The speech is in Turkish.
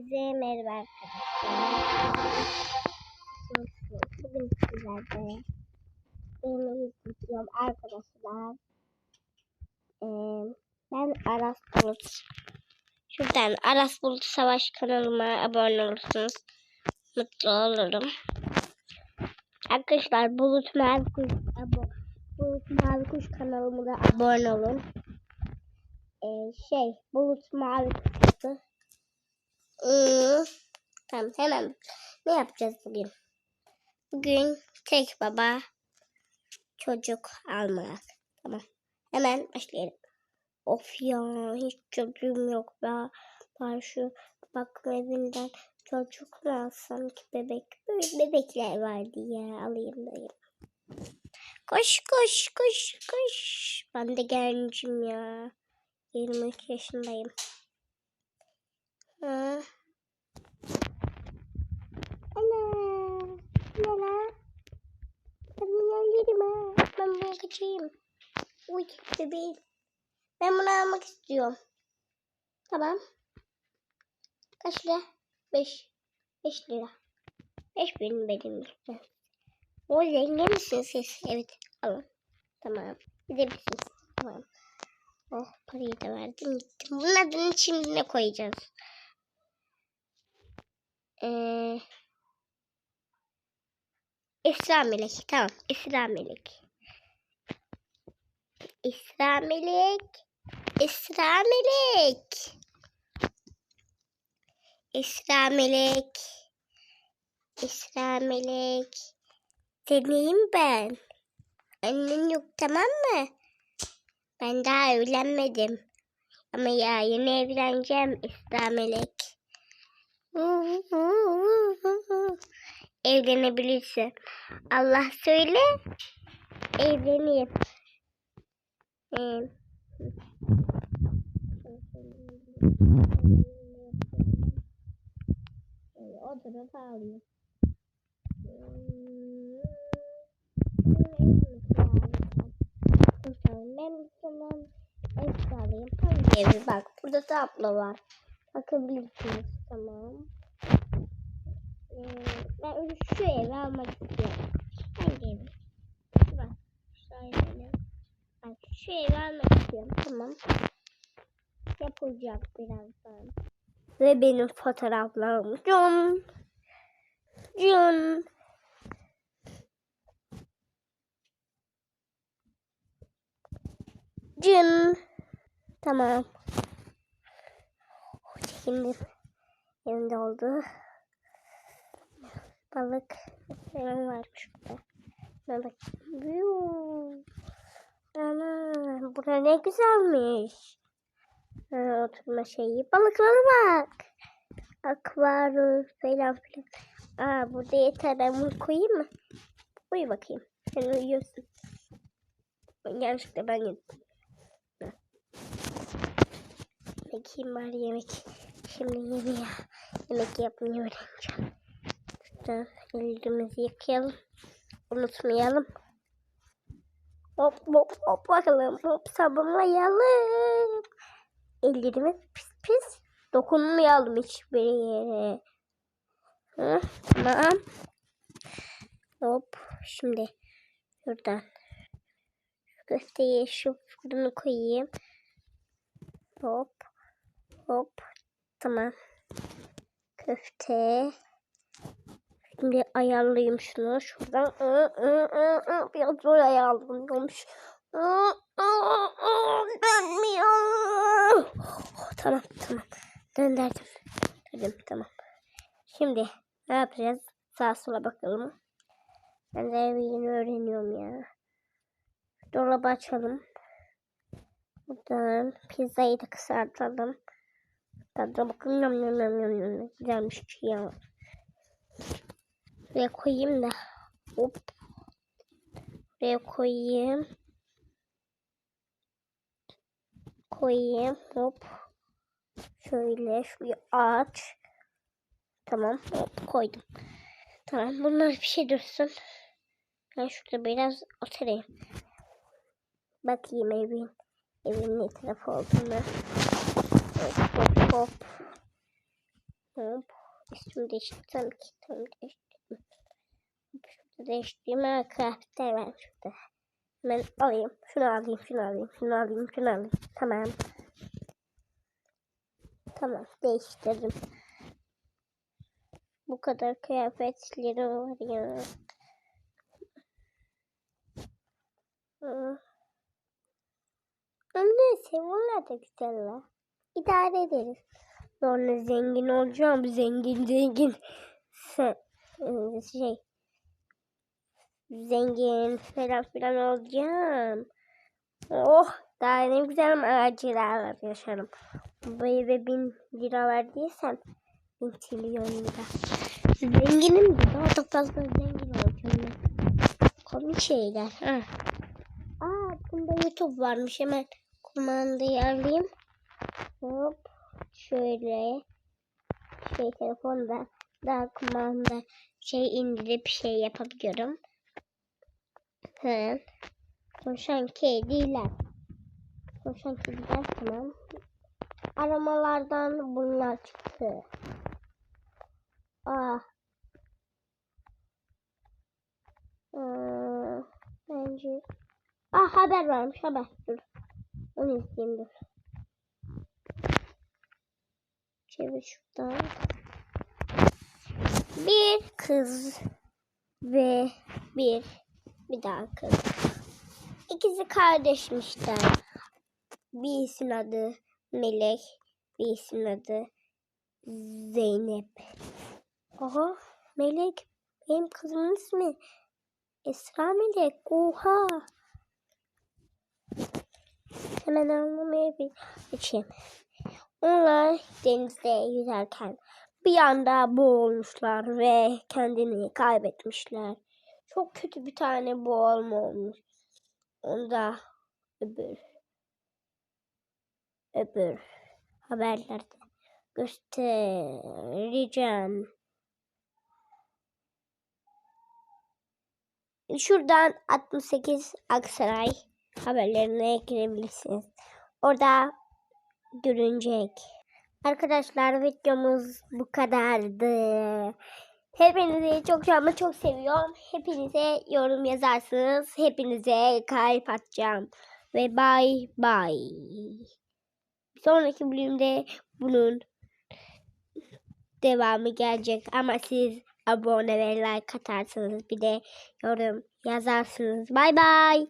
Hepinize merhaba arkadaşlar. Bugün sizlerle benim videom arkadaşlar. Ee, ben Aras Bulut. Şuradan Aras Bulut Savaş kanalıma abone olursanız mutlu olurum. Arkadaşlar Bulut Mavi Kuş, Bulut Mavi Kuş kanalıma da abone olun. Ee, şey Bulut Mavi Kuş'u Iı, Tamam hemen ne yapacağız bugün? Bugün tek baba çocuk almak. Tamam. Hemen başlayalım. Of ya hiç çocuğum yok be. Ben şu bakım evinden çocuk mu alsam ki bebek? Bebekler vardı ya alayım dayım. Koş koş koş koş. Ben de gencim ya. 23 yaşındayım. Ha. Ana. Ana. Ben bunu alırım ha. Ben bunu kaçayım. Uy bebeğim. Ben bunu almak istiyorum. Tamam. Kaç lira? 5. 5 lira. 5 bin benim lütfen. O zengin misiniz siz? Evet. Alın. Tamam. Gidebilirsiniz. Tamam. Oh parayı da verdim gittim. Bunun adını şimdi ne koyacağız? Ee, Esra Melek. Tamam. Esra Melek. Esra Melek. Esra Melek. Esra Melek. Esra Melek. Seneyim ben. Annen yok tamam mı? Ben daha evlenmedim. Ama ya yeni evleneceğim Esra Melek. Evlenebilirsin. Allah söyle. Evleneyim. Ee, o da sağlıyor. Ben tamam efkarlıyım. Hangi evi bak burada tablo var. Bakabilirsiniz tamam. Ee, ben şu evi almak istiyorum. Hangi evi? Bak şöyle. Bak şu evi istiyorum tamam. Yapılacak birazdan. Ve benim fotoğraflarım. Cun. Cun. Cun. Tamam. Çekindim. Elimde oldu. Balık. Benim varmış burada. Ben bakayım. Ana, bura ne güzelmiş. Ha, oturma şeyi. Balıklara bak. Akvaryum falan filan. Aa, burada yeter. Ben koyayım mı? Koy bakayım. Sen uyuyorsun. Yanlışlıkla ben yedim. Bakayım bari yemek. Şimdi yemeğe yemek yapmayı öğreneceğim. Şuradan ellerimizi yıkayalım. Unutmayalım. Hop hop hop bakalım. Hop sabunlayalım. Ellerimiz pis pis. Dokunmayalım hiçbir yere. Hı, tamam. Hop. Şimdi şuradan. Şu köfteyi şu fırını koyayım. Hop. Hop. Tamam. Köfte. Şimdi ayarlayayım şunu. Şuradan. Biraz zor ayarlanıyormuş. Dönmüyor. Oh, tamam tamam. Döndürdüm. Döndürdüm tamam. Şimdi ne yapacağız? Sağa sola bakalım. Ben de yeni öğreniyorum ya. Dolabı açalım. Buradan pizzayı da kısaltalım. Tadına bakın. Güzelmiş ki ya. Buraya koyayım da. Hop. Buraya koyayım. Koyayım. Hop. Şöyle şuraya aç. Tamam. Hop koydum. Tamam. Bunlar bir şey dursun. Ben şurada biraz oturayım. Bakayım evin. Evin ne tarafı olduğunu. Hop hop hop. Hop. Üstümü değiştirdim. Ki. Tamam değiştirdim. Şurada değiştireyim. Ha, kıyafetler var şurada. Hemen alayım. Şunu alayım. Şunu alayım. Şunu alayım. Şunu alayım. Tamam. Tamam. Değiştirdim. Bu kadar kıyafetleri var ya. Hı. Ama neyse bunlar da güzel la. İdare ederiz. Sonra zengin olacağım. Zengin zengin. Sen, şey. Zengin falan filan olacağım. Oh daha ne güzel maceralar yaşarım. Bu eve bin lira verdiysem bin trilyon lira. Zenginim de daha da fazla zengin olacağım. Komik şeyler. Ha. Aa bunda YouTube varmış hemen kumandayı alayım. Hop şöyle şey telefonda daha kumanda şey indirip şey yapabiliyorum. He. Konuşan kediler. Konuşan kediler tamam. Aramalardan bunlar çıktı. Aa. Aa, bence. Ah haber varmış haber. Dur. Onu izleyeyim dur. Çevir şuradan. Bir kız ve bir bir daha kız. İkisi kardeşmişler. Birisinin adı Melek, birisinin adı Zeynep. Aha, Melek benim kızımın ismi. Esra Melek. Oha. Hemen anlamaya bir içeyim. Onlar denizde yüzerken bir anda boğulmuşlar ve kendini kaybetmişler. Çok kötü bir tane boğulma olmuş. Onda öbür öbür haberlerde göstereceğim. Şuradan 68 Aksaray haberlerine girebilirsiniz. Orada görünecek. Arkadaşlar videomuz bu kadardı. Hepinizi çok ama çok seviyorum. Hepinize yorum yazarsınız. Hepinize kalp atacağım. Ve bay bay. Sonraki bölümde bunun devamı gelecek. Ama siz abone ve like atarsanız bir de yorum yazarsınız. Bay bay.